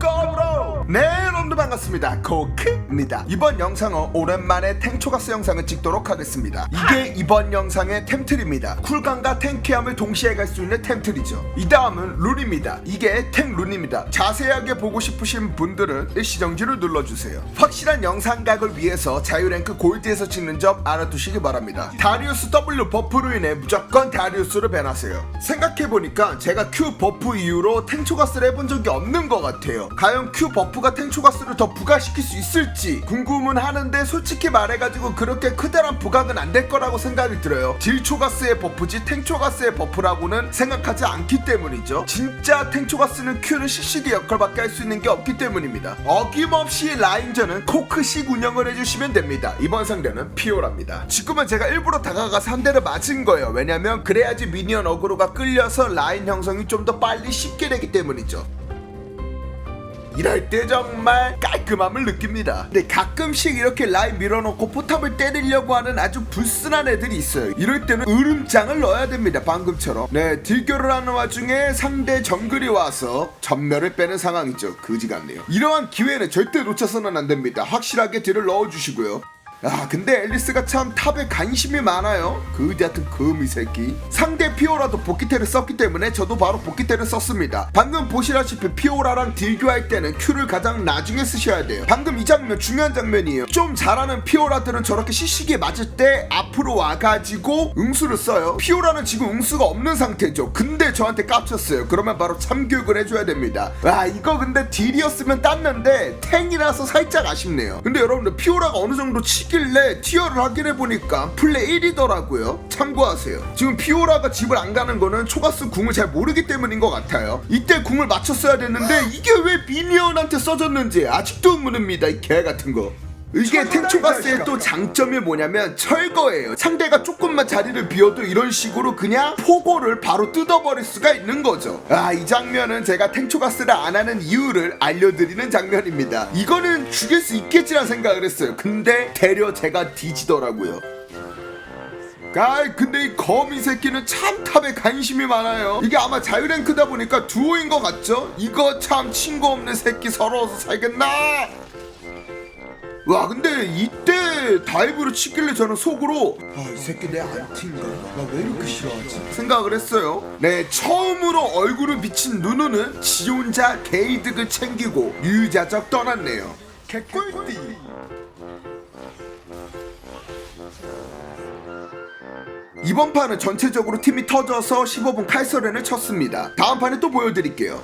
꺼브 여러분들 반갑습니다. 코크입니다. 이번 영상은 오랜만에 탱초가스 영상을 찍도록 하겠습니다. 이게 이번 영상의 템틀입니다. 쿨감과 탱키함을 동시에 갈 수 있는 템틀이죠. 이 다음은 룬입니다. 이게 탱룬입니다. 자세하게 보고 싶으신 분들은 일시정지를 눌러주세요. 확실한 영상각을 위해서 자유랭크 골드에서 찍는 점 알아두시기 바랍니다. 다리우스 W 버프로 인해 무조건 다리우스를 밴하세요. 생각해보니까 제가 Q 버프 이후로 탱초가스를 해본 적이 없는 것 같아요. 과연 Q 버프가 탱초가스 를 더 부각시킬 수 있을지 궁금은 하는데 솔직히 말해가지고 그렇게 크다란 부각은 안 될 거라고 생각이 들어요. 딜초가스의 버프지 탱초가스의 버프라고는 생각하지 않기 때문이죠. 진짜 탱초가스는 Q는 시시기 역할밖에 할 수 있는 게 없기 때문입니다. 어김없이 라인전은 코크식 운영을 해주시면 됩니다. 이번 상대는 피오라입니다. 지금은 제가 일부러 다가가서 한 대를 맞은 거예요. 왜냐면 그래야지 미니언 어그로가 끌려서 라인 형성이 좀 더 빨리 쉽게 되기 때문이죠 이럴 때 정말 깔끔함을 느낍니다. 근데 가끔씩 이렇게 라인 밀어놓고 포탑을 때리려고 하는 아주 불순한 애들이 있어요. 이럴 때는 으름장을 넣어야 됩니다. 방금처럼. 네, 딜교를 하는 와중에 상대 정글이 와서 전멸을 빼는 상황이죠. 그지 같네요. 이러한 기회는 절대 놓쳐서는 안 됩니다. 확실하게 딜을 넣어주시고요. 아 근데 앨리스가 참 탑에 관심이 많아요. 그지 같은 거미 새끼. 상대 피오라도 복귀테를 썼기 때문에 저도 바로 복귀테를 썼습니다. 방금 보시다시피 피오라랑 딜교할 때는 Q를 가장 나중에 쓰셔야 돼요. 방금 이 장면 중요한 장면이에요. 좀 잘하는 피오라들은 저렇게 시시기에 맞을 때 앞으로 와가지고 응수를 써요. 피오라는 지금 응수가 없는 상태죠. 근데 저한테 깝쳤어요. 그러면 바로 참교육을 해줘야 됩니다. 와 이거 근데 딜이었으면 땄는데 탱이라서 살짝 아쉽네요. 근데 여러분들 피오라가 어느 정도 치 길래 티어를 확인해 보니까 플레이 1이더라고요. 참고하세요. 지금 피오라가 집을 안 가는 거는 초가스 궁을 잘 모르기 때문인 것 같아요. 이때 궁을 맞췄어야 됐는데 이게 왜 미니언한테 써졌는지 아직도 의문입니다 이 개 같은 거 이게 탱초가스의 또 장점이 뭐냐면 철거예요. 상대가 조금만 자리를 비워도 이런 식으로 그냥 포고를 바로 뜯어버릴 수가 있는 거죠. 아, 이 장면은 제가 탱초가스를 안 하는 이유를 알려드리는 장면입니다. 이거는 죽일 수 있겠지라는 생각을 했어요. 근데 되려 제가 뒤지더라고요. 아 근데 이 거미 새끼는 참 탑에 관심이 많아요 이게 아마 자유랭크다 보니까 두오인 것 같죠? 이거 참 친구 없는 새끼 서러워서 살겠나? 와 근데 이때 다이브를 치길래 저는 속으로 아 이 새끼 내 안티인가? 나 왜 이렇게 싫어하지? 생각을 했어요 네 처음으로 얼굴을 비친 누누는 지 혼자 게이득을 챙기고 유유자적 떠났네요 개꿀띠 이번 판은 전체적으로 팀이 터져서 15분 칼서렌을 쳤습니다. 다음 판에 또 보여드릴게요.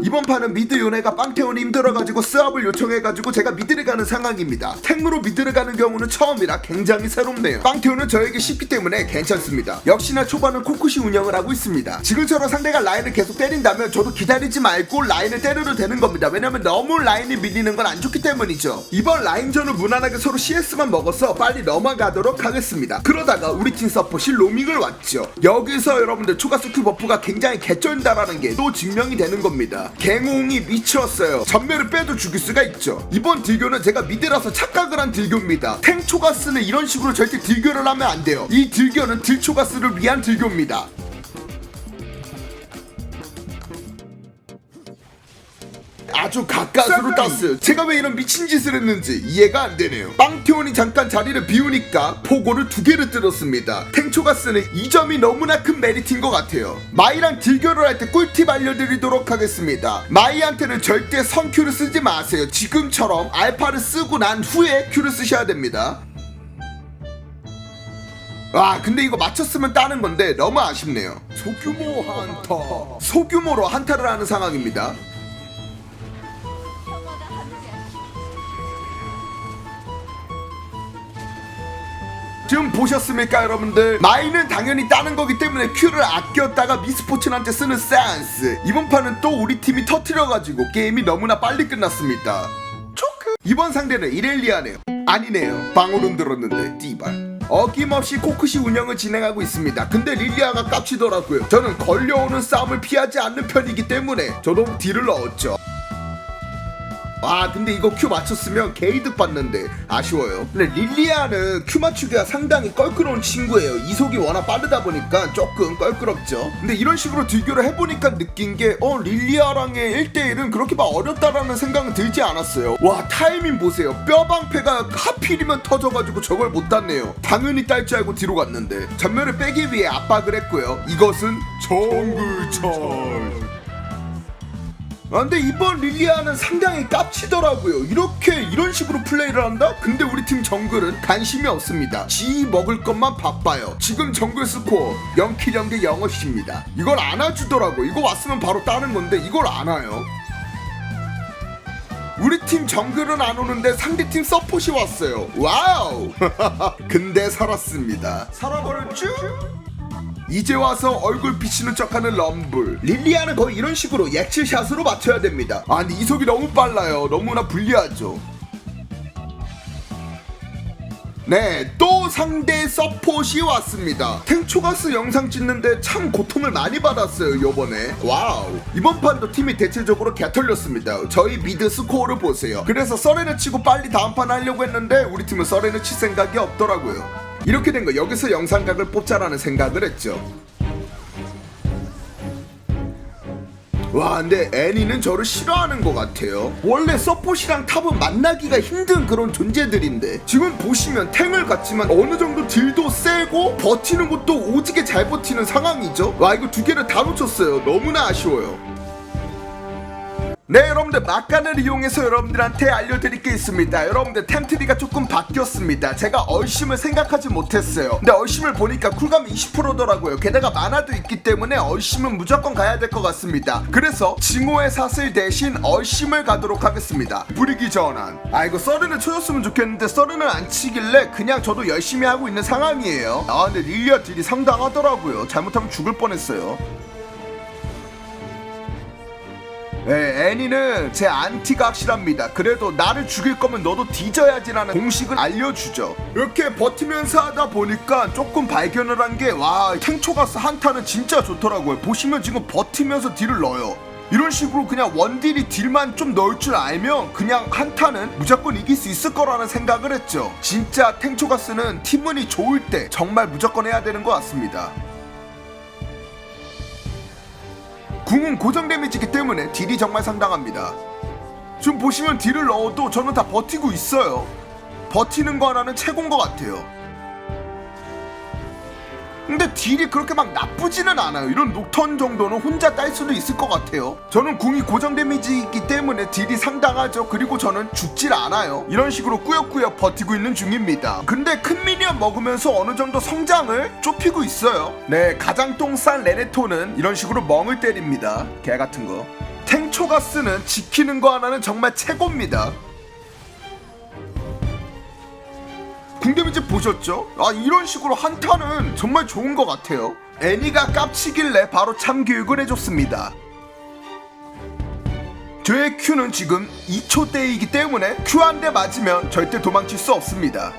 이번 판은 미드 요네가 빵태원이 힘들어가지고 스왑을 요청해가지고 제가 미드를 가는 상황입니다. 탱으로 미드를 가는 경우는 처음이라 굉장히 새롭네요. 빵태원은 저에게 쉽기 때문에 괜찮습니다. 역시나 초반은 코쿠시 운영을 하고 있습니다. 지금처럼 상대가 라인을 계속 때린다면 저도 기다리지 말고 라인을 때려도 되는 겁니다. 왜냐면 너무 라인이 밀리는 건 안 좋기 때문이죠. 이번 라인전을 무난하게 서로 CS만 먹어서 빨리 넘어가도록 하겠습니다. 그러다가 우리 팀 서폿이 로밍을 왔죠. 여기서 여러분들 초가 스킬 버프가 굉장히 개쩐다라는 게 또 증명이 되는 겁니다. 갱홍이 미쳤어요. 전멸을 빼도 죽일 수가 있죠. 이번 딜교는 제가 미드라서 착각을 한 딜교입니다. 탱초가스는 이런 식으로 절대 딜교를 하면 안 돼요. 이 딜교는 딜초가스를 위한 딜교입니다. 아주 가까스로 땄어요. 제가 왜 이런 미친 짓을 했는지 이해가 안 되네요. 빵티온이 잠깐 자리를 비우니까 포고를 두 개를 뜯었습니다. 탱초가 쓰는 이 점이 너무나 큰 메리트인 것 같아요. 마이랑 딜교를 할 때 꿀팁 알려드리도록 하겠습니다. 마이한테는 절대 선큐를 쓰지 마세요. 지금처럼 알파를 쓰고 난 후에 큐를 쓰셔야 됩니다. 와 근데 이거 맞췄으면 따는 건데 너무 아쉽네요. 소규모 한타. 소규모로 한타를 하는 상황입니다. 지금 보셨습니까 여러분들? 마이는 당연히 따는 거기 때문에 Q를 아꼈다가 미스포츠한테 쓰는 센스. 이번 판은 또 우리 팀이 터트려가지고 게임이 너무나 빨리 끝났습니다. 초크. 이번 상대는 이렐리아네요. 아니네요. 방울음 들었는데 띠발. 어김없이 코크시 운영을 진행하고 있습니다. 근데 릴리아가 깝치더라고요. 저는 걸려오는 싸움을 피하지 않는 편이기 때문에 저도 딜을 넣었죠 아 근데 이거 큐 맞췄으면 게이득 받는데. 아쉬워요. 근데 릴리아는 큐 맞추기가 상당히 껄끄러운 친구예요. 이속이 워낙 빠르다 보니까 조금 껄끄럽죠. 근데 이런 식으로 딜교를 해보니까 느낀 게 어 릴리아랑의 1대1은 그렇게 막 어렵다라는 생각은 들지 않았어요. 와 타이밍 보세요. 뼈방패가 하필이면 터져가지고 저걸 못 땄네요. 당연히 딸 줄 알고 뒤로 갔는데. 전면을 빼기 위해 압박을 했고요. 이것은 정글철 아, 근데 이번 릴리아는 상당히 깝치더라고요. 이렇게 이런 식으로 플레이를 한다? 근데 우리 팀 정글은 관심이 없습니다. 지 먹을 것만 바빠요. 지금 정글 스코어 0킬 0대 0어시입니다. 이걸 안아주더라고. 이거 왔으면 바로 따는 건데 이걸 안 와요. 우리 팀 정글은 안 오는데 상대 팀 서폿이 왔어요. 와우! 근데 살았습니다. 살아버렸죠? 이제 와서 얼굴 비치는 척하는 럼블 릴리아는 거의 이런 식으로 예측샷으로 맞춰야 됩니다 아 근데 이속이 너무 빨라요 너무나 불리하죠 네, 또 상대 서폿이 왔습니다. 탱초가스 영상 찍는데 참 고통을 많이 받았어요, 요번에. 와우. 이번 판도 팀이 대체적으로 개털렸습니다. 저희 미드 스코어를 보세요. 그래서 썰에는 치고 빨리 다음 판 하려고 했는데 우리 팀은 썰에는 칠 생각이 없더라고요. 이렇게 된 거 여기서 영상각을 뽑자라는 생각을 했죠. 와 근데 애니는 저를 싫어하는 것 같아요. 원래 서폿이랑 탑은 만나기가 힘든 그런 존재들인데 지금 보시면 탱을 갖지만 어느 정도 딜도 세고 버티는 것도 오지게 잘 버티는 상황이죠. 와 이거 두 개를 다 놓쳤어요. 너무나 아쉬워요 네 여러분들 막간을 이용해서 여러분들한테 알려드릴 게 있습니다. 여러분들 템트리가 조금 바뀌었습니다. 제가 얼심을 생각하지 못했어요. 근데 얼심을 보니까 쿨감이 20%더라고요. 게다가 만화도 있기 때문에 얼심은 무조건 가야 될 것 같습니다. 그래서 징호의 사슬 대신 얼심을 가도록 하겠습니다. 불이기 전환. 아 이거 썰은을 쳐줬으면 좋겠는데 썰은을 안 치길래 그냥 저도 열심히 하고 있는 상황이에요. 아 근데 릴리아 딜이 상당하더라고요. 잘못하면 죽을 뻔했어요 네, 애니는 제 안티가 확실합니다. 그래도 나를 죽일 거면 너도 뒤져야지라는 공식을 알려주죠. 이렇게 버티면서 하다 보니까 조금 발견을 한 게 와 탱초가스 한타는 진짜 좋더라고요. 보시면 지금 버티면서 딜을 넣어요. 이런 식으로 그냥 원딜이 딜만 좀 넣을 줄 알면 그냥 한타는 무조건 이길 수 있을 거라는 생각을 했죠. 진짜 탱초가스는 팀운이 좋을 때 정말 무조건 해야 되는 것 같습니다. 궁은 고정 데미지이기 때문에 딜이 정말 상당합니다. 지금 보시면 딜을 넣어도 저는 다 버티고 있어요. 버티는 거 하나는 최고인 것 같아요. 근데 딜이 그렇게 막 나쁘지는 않아요. 이런 녹턴 정도는 혼자 딸 수도 있을 것 같아요. 저는 궁이 고정 데미지이기 때문에 딜이 상당하죠. 그리고 저는 죽질 않아요. 이런 식으로 꾸역꾸역 버티고 있는 중입니다. 근데 큰 미니언 먹으면서 어느 정도 성장을 좁히고 있어요. 네, 가장 똥싼 레네토는 이런 식으로 멍을 때립니다. 개 같은 거. 탱초가스는 지키는 거 하나는 정말 최고입니다. 궁데미지 보셨죠? 아 이런 식으로 한타는 정말 좋은 것 같아요. 애니가 깝치길래 바로 참교육을 해줬습니다. 저의 Q는 지금 2초대이기 때문에 Q 한 대 맞으면 절대 도망칠 수 없습니다.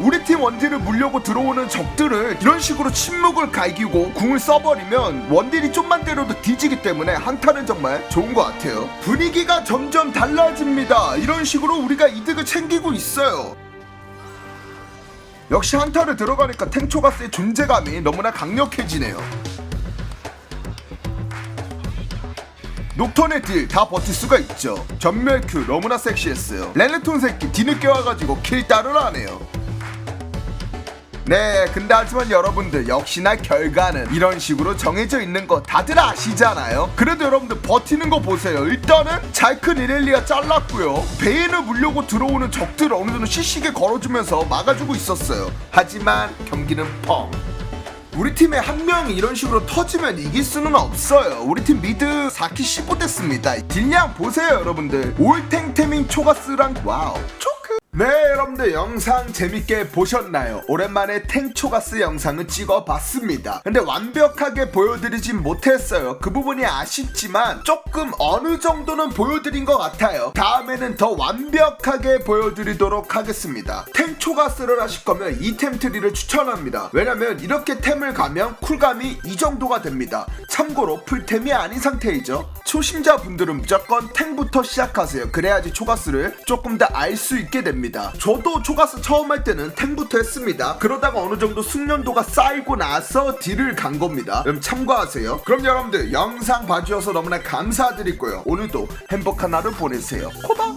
우리 팀 원딜을 물려고 들어오는 적들을 이런 식으로 침묵을 갈기고 궁을 써버리면 원딜이 좀만 때려도 뒤지기 때문에 한타는 정말 좋은 것 같아요. 분위기가 점점 달라집니다. 이런 식으로 우리가 이득을 챙기고 있어요. 역시 한타를 들어가니까 탱초가스의 존재감이 너무나 강력해지네요. 녹턴의 딜 다 버틸 수가 있죠. 전멸 큐 너무나 섹시했어요. 렐레톤 새끼 뒤늦게 와가지고 킬 따를 하네요. 네, 근데 하지만 여러분들 역시나 결과는 이런 식으로 정해져 있는 거 다들 아시잖아요. 그래도 여러분들 버티는 거 보세요. 일단은 잘큰 이렐리아 잘랐고요. 베인을 물려고 들어오는 적들을 어느 정도 시시게 걸어주면서 막아주고 있었어요. 하지만 경기는 펑. 우리 팀에 한 명이 이런 식으로 터지면 이길 수는 없어요. 우리 팀 미드 4키 15 됐습니다. 딜량 보세요, 여러분들. 올탱테밍 초가스랑 와우. 초크. 네 여러분들 영상 재밌게 보셨나요? 오랜만에 탱초가스 영상을 찍어봤습니다. 근데 완벽하게 보여드리진 못했어요. 그 부분이 아쉽지만 조금 어느 정도는 보여드린 것 같아요. 다음에는 더 완벽하게 보여드리도록 하겠습니다. 탱초가스를 하실 거면 이 템 트리를 추천합니다. 왜냐면 이렇게 템을 가면 쿨감이 이 정도가 됩니다. 참고로 풀템이 아닌 상태이죠 초심자분들은 무조건 탱부터 시작하세요. 그래야지 초가스를 조금 더 알 수 있게 됩니다. 저도 초가스 처음 할 때는 탱부터 했습니다. 그러다가 어느 정도 숙련도가 쌓이고 나서 딜을 간 겁니다. 그럼 참고하세요. 그럼 여러분들 영상 봐주셔서 너무나 감사드리고요. 오늘도 행복한 하루 보내세요. 코다